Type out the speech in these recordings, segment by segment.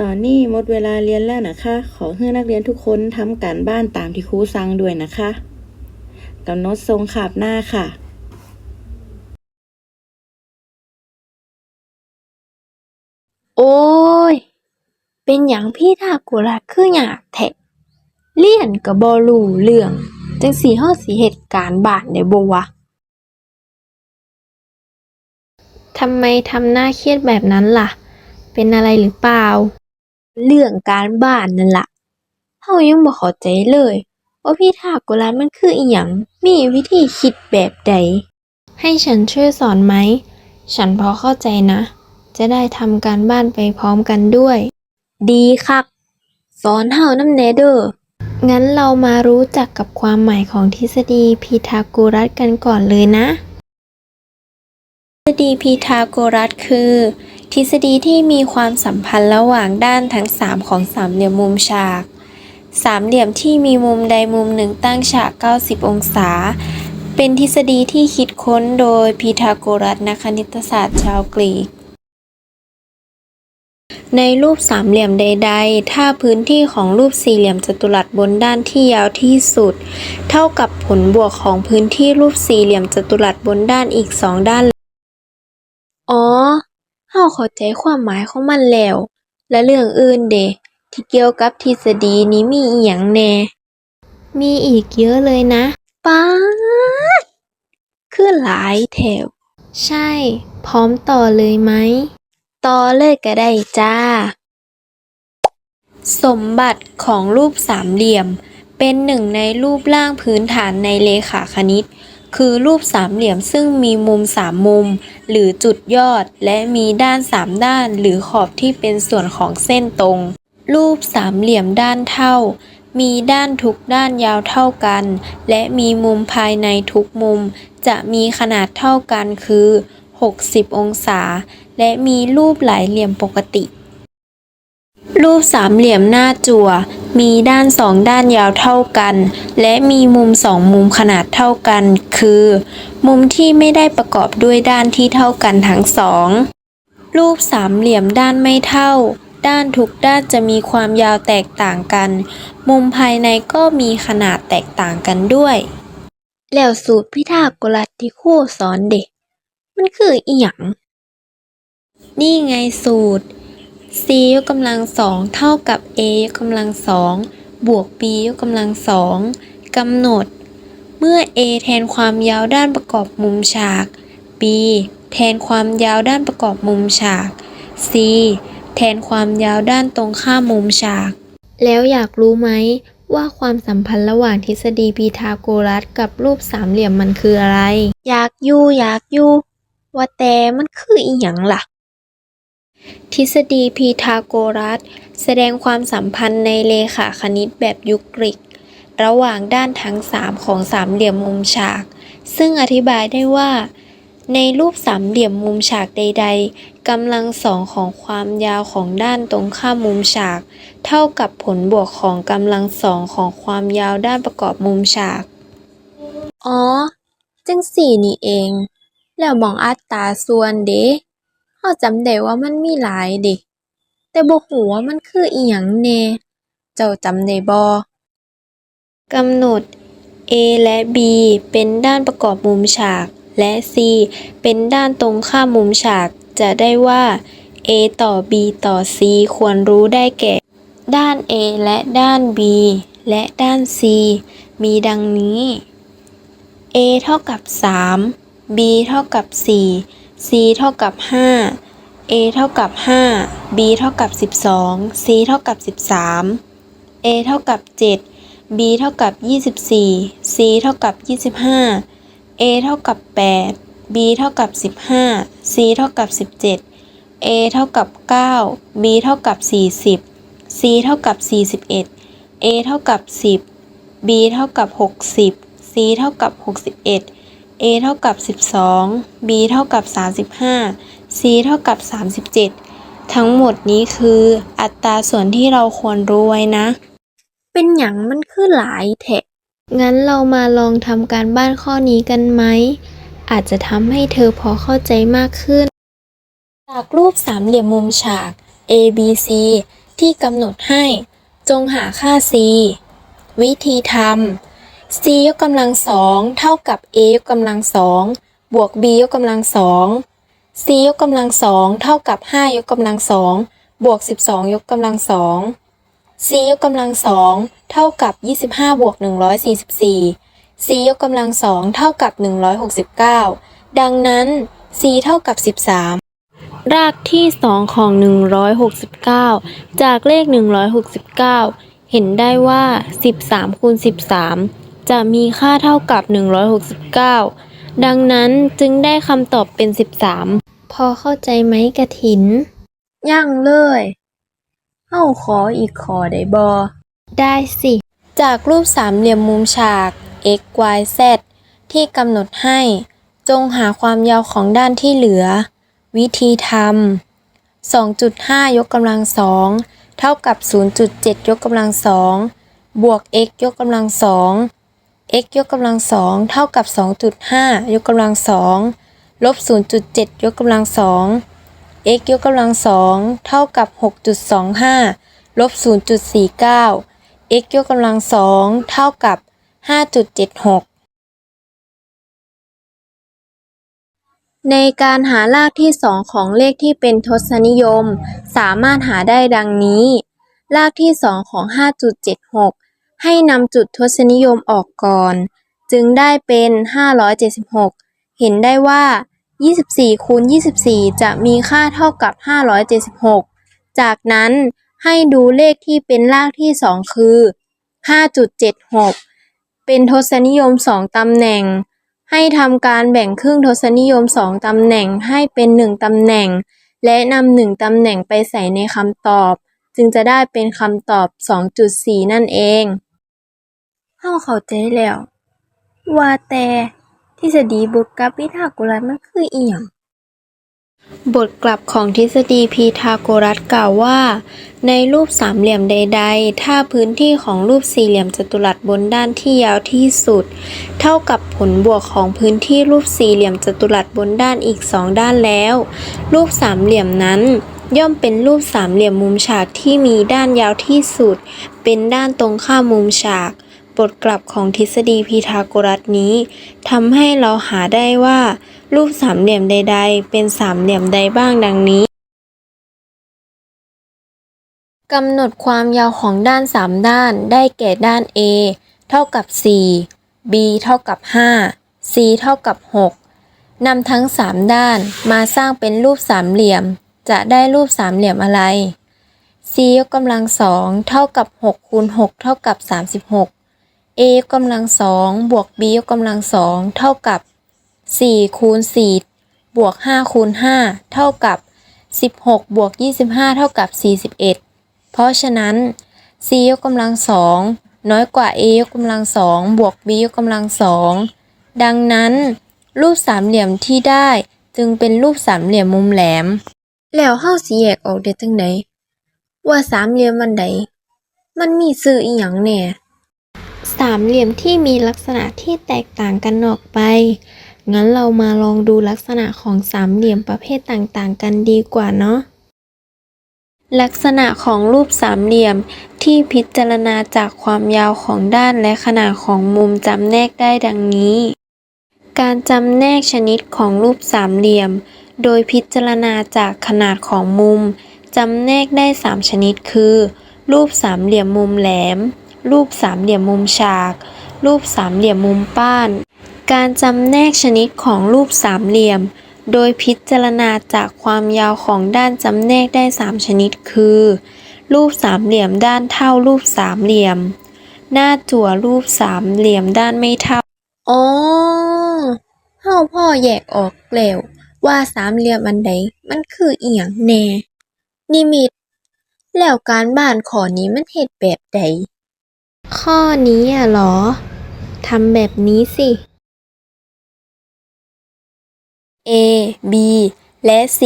ตอนนี้หมดเวลาเรียนแล้วนะคะ ขอให้นักเรียนทุกคนทำการบ้านตามที่ครูสั่งด้วยนะคะกำหนดทรงขาบหน้าค่ะโอ้ย เป็นหยังพี่ทากุระคือหยากแท้เรียนก็บ่รู้เรื่อง จังสิเฮาสิเฮ็ดการบ้านได้บ่วะทำไมทำหน้าเครียดแบบนั้นล่ะ เป็นอะไรหรือเปล่า เรื่องการบ้านนั่นล่ะเฮายังบ่เข้าใจเลย ว่าพี่ทากุระมันคืออิหยังมีวิธีคิดแบบใด ให้ฉันช่วยสอนไหม ฉันพอเข้าใจนะ จะได้ทำการบ้านไปพร้อมกันด้วย ดีครับสอนเฮานำแหน่เด้องั้นเรามารู้จักกับความหมายของทฤษฎีพีทาโกรัสกันก่อนเลยนะ ทฤษฎีพีทาโกรัสคือ ทฤษฎีที่มีความสัมพันธ์ระหว่างด้านทั้ง 3 ของสามเหลี่ยมมุมฉาก สามเหลี่ยมที่มีมุมใดมุมหนึ่งตั้งฉาก 90 องศา เป็นทฤษฎีที่คิดค้นโดยพีทาโกรัสนักคณิตศาสตร์ชาวกรีก ในรูปสามเหลี่ยมใด ๆ ถ้าพื้นที่ของรูปสี่เหลี่ยมจัตุรัสบนด้านที่ยาวที่สุด เท่ากับผลบวกของพื้นที่รูปสี่เหลี่ยมจัตุรัสบนด้านอีกสองด้าน เฮาเข้าใจความหมายของมันแล้ว และเรื่องอื่นเดะ ที่เกี่ยวกับทฤษฎีนี้มีอีหยังแหน่ มีอีกเยอะเลยนะ ป๊าดคือหลายแถว ใช่ พร้อมต่อเลยไหม ต่อเลยก็ได้จ้า สมบัติของรูปสามเหลี่ยม เป็นหนึ่งในรูปร่างพื้นฐานในเลขาคณิต คือรูปสามเหลี่ยมซึ่งมีมุมสามมุม หรือจุดยอด และมีด้านสามด้าน หรือขอบที่เป็นส่วนของเส้นตรง รูปสามเหลี่ยมด้านเท่า มีด้านทุกด้านยาวเท่ากัน และมีมุมภายในทุกมุม จะมีขนาดเท่ากันคือ 60 องศา และมีรูปหลายเหลี่ยมปกติ รูปสามเหลี่ยมหน้าจั่ว มีด้านสองด้านยาวเท่ากัน และมีมุมสองมุมขนาดเท่ากัน คือ มุมที่ไม่ได้ประกอบด้วยด้านที่เท่ากันทั้งสองรูปสามเหลี่ยมด้านไม่เท่า ด้านทุกด้านจะมีความยาวแตกต่างกัน มุมภายในก็มีขนาดแตกต่างกันด้วย แล้วสูตรพิทาโกรัสที่ครูสอนเด็ก มันคืออีหยัง นี่ไงสูตร c ยกกำลังสองเท่ากับ a ยกกำลังสองบวก b ยกกำลังสองกำหนด เมื่อ a แทนความยาวด้านประกอบมุมฉาก b แทนความยาวด้านประกอบมุมฉาก c แทนความยาวด้านตรงข้ามมุมฉาก แล้วอยากรู้ไหมว่าความสัมพันธ์ระหว่างทฤษฎีพีทาโกรัสกับรูปสามเหลี่ยมมันคืออะไร อยากยู่อยากยู่ว่าแต่มันคืออีหยังล่ะ ทฤษฎีพีทาโกรัส แสดงความสัมพันธ์ในเลขาคณิตแบบยุกริกระหว่างด้านทั้งสามของสามเหลี่ยมมุมฉาก ซึ่งอธิบายได้ว่า ในรูปสามเหลี่ยมมุมฉากใด ๆกำลังสองของความยาวของด้านตรงข้ามมุมฉาก เท่ากับผลบวกของกำลังสองของความยาวด้านประกอบมุมฉาก อ๋อ จังสี่นี่เอง แล้วมองอัตราส่วนเด้ เฮาจำได้ว่ามันมีหลายเด้แต่บ่ฮู้ว่ามันคืออีหยังแหน่ เจ้าจำได้บ่กำหนด A และ B เป็นด้านประกอบมุมฉาก และ C เป็นด้านตรงข้ามมุมฉาก จะได้ว่า A ต่อ B ต่อ C ควรรู้ได้แก่ ด้าน A และด้าน B และด้าน C มีดังนี้ A เท่ากับ 3 B เท่ากับ 4 C เท่ากับ 5 A เท่ากับ 5 B เท่ากับ 12 C เท่ากับ 13 A เท่ากับ 7 B เท่ากับ 24 C เท่ากับ 25 A เท่ากับ 8 B เท่ากับ 15 C เท่ากับ 17 A เท่ากับ 9 B เท่ากับ 40 C เท่ากับ 41 A เท่ากับ 10 B เท่ากับ 60 C เท่ากับ 61 A เท่ากับ 12 B เท่ากับ 35 C เท่ากับ 37 ทั้งหมดนี้คือ อัตราส่วนที่เราควรรู้ไว้นะ เป็นหยังมันคือหลายแทะงั้นเรามาลองทำการบ้านข้อนี้กันไหม อาจจะทำให้เธอพอเข้าใจมากขึ้น จากรูปสามเหลี่ยมมุมฉาก A B C ที่กำหนดให้ จงหาค่า c วิธีทำ c ยกกำลังสองเท่ากับ a ยกกำลังสองบวก b ยกกำลังสอง c ยกกำลังสองเท่ากับ 5 ยกกำลังสองบวก 12 ยกกำลังสอง c ยกกำลังสองเท่ากับ 25 บวก 144 c ยกกำลังสองเท่ากับ 169 ดังนั้น c เท่ากับ 13รากที่ 2 ของ 169 จากเลข 169 เห็นได้ว่า 13คูณ13 จะมีค่าเท่ากับ 169 ดังนั้นจึงได้คำตอบเป็น 13 พอเข้าใจไหมกระถินยังเลยเฮ้าขออีกขอได้บอ ได้สิ จากรูปสามเหลี่ยมมุมฉาก x y z ที่กำหนดให้ จงหาความยาวของด้านที่เหลือ วิธีทำ2.5 ยกกำลังสองเท่ากับ 0.7 ยกกำลังสองบวก x ยกกำลังสอง x ยกกำลังสองเท่ากับ 2.5 ยกกำลังสองลบ 0.7 ยกกำลังสอง x ยกกำลังสองเท่ากับ 6.25 ลบ 0.49 x ยกกำลังสองเท่ากับ 5.76ในการหารากที่ 2 ของเลขที่เป็นทศนิยม สามารถหาได้ดังนี้ รากที่ 2 ของ 5.76 ให้นำจุดทศนิยมออกก่อน จึงได้เป็น 576 เห็นได้ว่า 24คูณ24 จะมีค่าเท่ากับ 576 จากนั้นให้ดูเลขที่เป็นรากที่ 2 คือ 5.76 เป็นทศนิยม 2 ตำแหน่ง ให้ทำการแบ่งครึ่งทศนิยม 2 ตำแหน่งให้เป็น 1 ตำแหน่ง และนำ1ตำแหน่งไปใส่ในคำตอบ จึงจะได้เป็นคำตอบ 2.4 นั่นเอง เฮาเข้าใจแล้ว ว่าแต่ทฤษฎีบทกับพีทาโกรัสมันคืออีหยังบทกลับของทฤษฎีพีทาโกรัสกล่าวว่า ในรูปสามเหลี่ยมใด ๆ ถ้าพื้นที่ของรูปสี่เหลี่ยมจัตุรัสบนด้านที่ยาวที่สุด เท่ากับผลบวกของพื้นที่รูปสี่เหลี่ยมจัตุรัสบนด้านอีกสองด้านแล้ว รูปสามเหลี่ยมนั้น ย่อมเป็นรูปสามเหลี่ยมมุมฉากที่มีด้านยาวที่สุด เป็นด้านตรงข้ามมุมฉาก บทกลับของทฤษฎีพีทาโกรัสนี้ทำให้เราหาได้ว่า รูปสามเหลี่ยมใด ๆ เป็นสามเหลี่ยมใดบ้างดังนี้กำหนดความยาวของด้านสามด้านได้แก่ด้าน A เท่ากับ 4 B เท่ากับ 5 C เท่ากับ 6นำทั้ง 3 ด้านมาสร้างเป็นรูปสามเหลี่ยม จะได้รูปสามเหลี่ยมอะไร C ยกกำลังสองเท่ากับ6คูณ6เท่ากับ 36 A ยกกำลังสองบวก B ยกกำลังสองเท่ากับ4คูณ4บวก5คูณ5เท่ากับ 16 บวก 25 เท่ากับ 41 เพราะฉะนั้น c ยกกำลังสองน้อยกว่า a ยกกำลังสองบวก b ยกกำลังสองดังนั้น รูปสามเหลี่ยมที่ได้จึงเป็นรูปสามเหลี่ยมมุมแหลม แล้วเฮาสิแยกออกได้จังไดว่าสามเหลี่ยมมันใด มันมีชื่ออีหยังแน่ สามเหลี่ยมที่มีลักษณะที่แตกต่างกันออกไป งั้นเรามาลองดูลักษณะของสามเหลี่ยมประเภทต่างๆ กันดีกว่าเนาะ ลักษณะของรูปสามเหลี่ยมที่พิจารณาจากความยาวของด้านและขนาดของมุมจำแนกได้ดังนี้ การจำแนกชนิดของรูปสามเหลี่ยม โดยพิจารณาจากขนาดของมุมจำแนกได้ 3 ชนิดคือ รูปสามเหลี่ยมมุมแหลม รูปสามเหลี่ยมมุมฉาก รูปสามเหลี่ยมมุมป้าน การจำแนกชนิดของรูปสามเหลี่ยม โดยพิจารณาจากความยาวของด้านจำแนกได้ 3 ชนิดคือ รูปสามเหลี่ยมด้านเท่ารูปสามเหลี่ยม หน้าจั่วรูปสามเหลี่ยมด้านไม่เท่าอ๋อเฮาพ่อแยกออกแล้วว่าสามเหลี่ยมอันใดมันคืออีหยังแน่ นิมิต แล้วการบ้านขอนี้มันเฮ็ดแบบใด ข้อนี้อะเหรอ ทำแบบนี้สิ A B และ C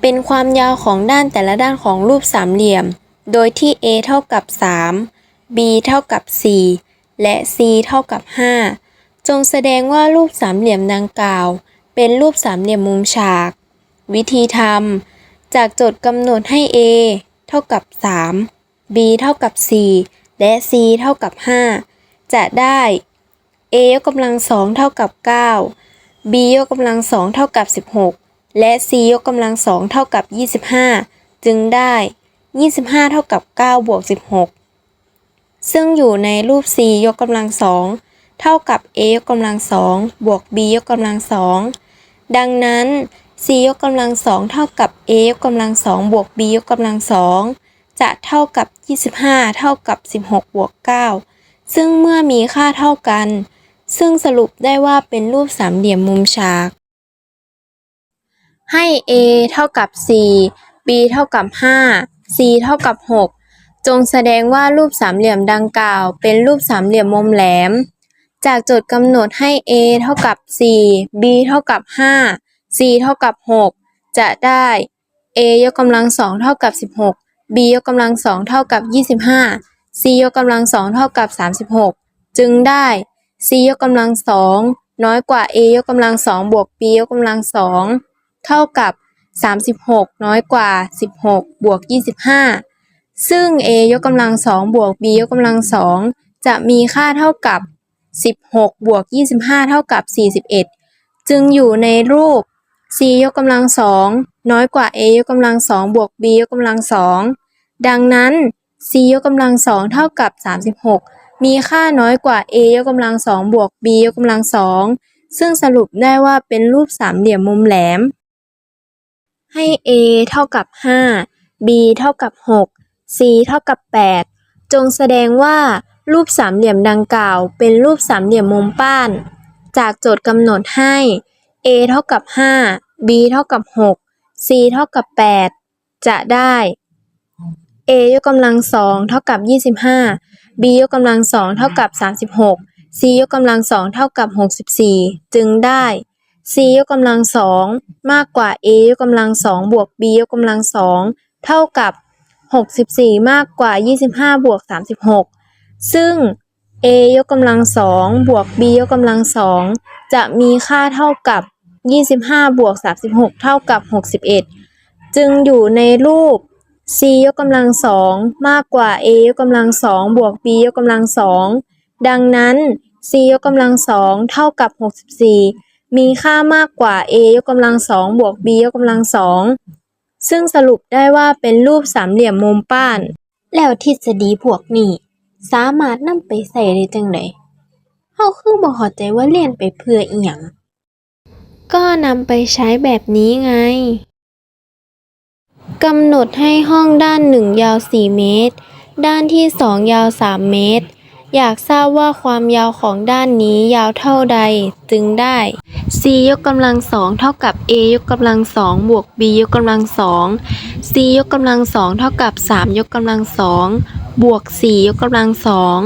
เป็นความยาวของด้านแต่ละด้านของรูปสามเหลี่ยม โดยที่ A เท่ากับ 3 B เท่ากับ 4 และ C เท่ากับ 5 จงแสดงว่ารูปสามเหลี่ยมดังกล่าว เป็นรูปสามเหลี่ยมมุมฉาก วิธีทำ จากโจทย์กำหนดให้ A เท่ากับ 3 b เท่ากับ 4 และ c เท่ากับ 5 จะได้ a ยกกำลังสองเท่ากับ 9 b ยกกำลังสองเท่ากับ 16 และ c ยกกำลังสองเท่ากับ 25 จึงได้ 25 เท่ากับ 9 บวก 16 ซึ่งอยู่ในรูป c ยกกำลังสองเท่ากับ a ยกกำลังสองบวก b ยกกำลังสองดังนั้น c ยกกำลังสองเท่ากับ a ยกกำลังสองบวก b ยกกำลังสอง จะเท่ากับ 25 เท่ากับ 16 บวก 9 ซึ่งเมื่อมีค่าเท่ากัน ซึ่งสรุปได้ว่าเป็นรูปสามเหลี่ยมมุมฉาก ให้ a เท่ากับ 4 b เท่ากับ 5 c เท่ากับ 6 จงแสดงว่ารูปสามเหลี่ยมดังกล่าว เป็นรูปสามเหลี่ยมมุมแหลม จากโจทย์กำหนดให้ a เท่ากับ 4 b เท่ากับ 5 c เท่ากับ 6 จะได้ a ยกกำลังสองเท่ากับ 16 b ยกกำลังสองเท่ากับ 25 c ยกกำลังสองเท่ากับ 36 จึงได้ c ยกกำลังสองน้อยกว่า a ยกกำลังสองบวก b ยกกำลังสองเท่ากับ 36 น้อยกว่า 16 บวก 25 ซึ่ง a ยกกำลังสองบวก b ยกกำลังสองจะมีค่าเท่ากับ 16 บวก 25 เท่ากับ 41 จึงอยู่ในรูป c ยกกำลังสอง น้อยกว่า a ยกกำลังสองบวก b ยกกำลังสองดังนั้น c ยกกำลังสองเท่ากับ 36 มีค่าน้อยกว่า a ยกกำลังสองบวก b ยกกำลังสองซึ่งสรุปได้ว่าเป็นรูปสามเหลี่ยมมุมแหลม ให้ a เท่ากับ 5 b เท่ากับ 6 c เท่ากับ 8 จงแสดงว่ารูปสามเหลี่ยมดังกล่าว เป็นรูปสามเหลี่ยมมุมป้าน จากโจทย์กำหนดให้ a เท่ากับ 5 b เท่ากับ 6 c เท่ากับ 8 จะได้ a ยกกำลังสองเท่ากับ 25 b ยกกำลังสองเท่ากับ 36 c ยกกำลังสองเท่ากับ 64 จึงได้ c ยกกำลังสองมากกว่า a ยกกำลังสองบวก b ยกกำลังสองเท่ากับ 64 มากกว่า 25 บวก 36 ซึ่ง a ยกกำลังสองบวก b ยกกำลังสองจะมีค่าเท่ากับ 25บวก36 เท่ากับ 61 จึงอยู่ในรูป c ยกกำลังสองมากกว่า a ยกกำลังสองบวก b ยกกำลังสองดังนั้น c ยกกำลังสองเท่ากับ 64 มีค่ามากกว่า a ยกกำลังสองบวก b ยกกำลังสองซึ่งสรุปได้ว่าเป็นรูปสามเหลี่ยมมุมป้าน แล้วทฤษฎีพวกนี้ สามารถนำไปใช้ได้จังไดเฮาคือบ่เข้าใจว่าเรียนไปเพื่ออิหยัง ก็นำไปใช้แบบนี้ไง กำหนดให้ห้องด้านหนึ่งยาว 4 เมตร ด้านที่2ยาว 3 เมตร อยากทราบว่าความยาวของด้านนี้ยาวเท่าใดจึงได้ c ยกกำลังสองเท่ากับ a ยกกำลังสองบวก b ยกกำลังสอง c ยกกำลังสองเท่ากับ 3 ยกกำลังสองบวก 4 ยกกำลังสอง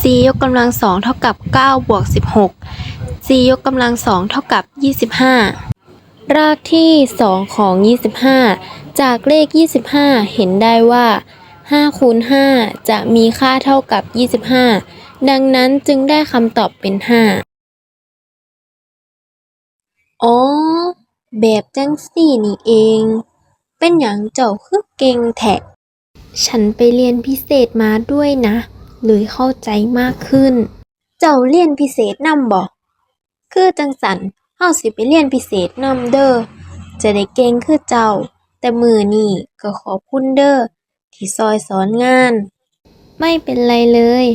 c ยกกำลังสองเท่ากับ 9 บวก 16 c ยกกำลังสองเท่ากับ 25 รากที่ 2 ของ 25 จากเลข 25 เห็นได้ว่า5คูณ5จะมีค่าเท่ากับ 25 ดังนั้นจึงได้คำตอบเป็น 5 อ๋อ แบบจังสี่นี่เอง เป็นอย่างเจ้าคือเก่งแท้ฉันไปเรียนพิเศษมาด้วยนะ เลยเข้าใจมากขึ้น เจ้าเรียนพิเศษนำบ่ คือจังสันเฮาสิไปเรียนพิเศษนำเด้อ จะได้เก่งคือเจ้า แต่มือนี่ก็ขอบคุณเด้อที่ซอยสอนงาน ไม่เป็นไรเลย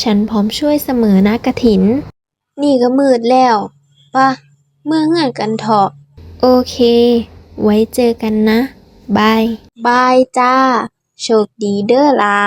ฉันพร้อมช่วยเสมอนะกระถิน นี่ก็มืดแล้วปะเมื่อเงื่อนกันเถอะโอเค ไว้เจอกันนะ บาย บายจ้า โชคดีเด้อล่ะ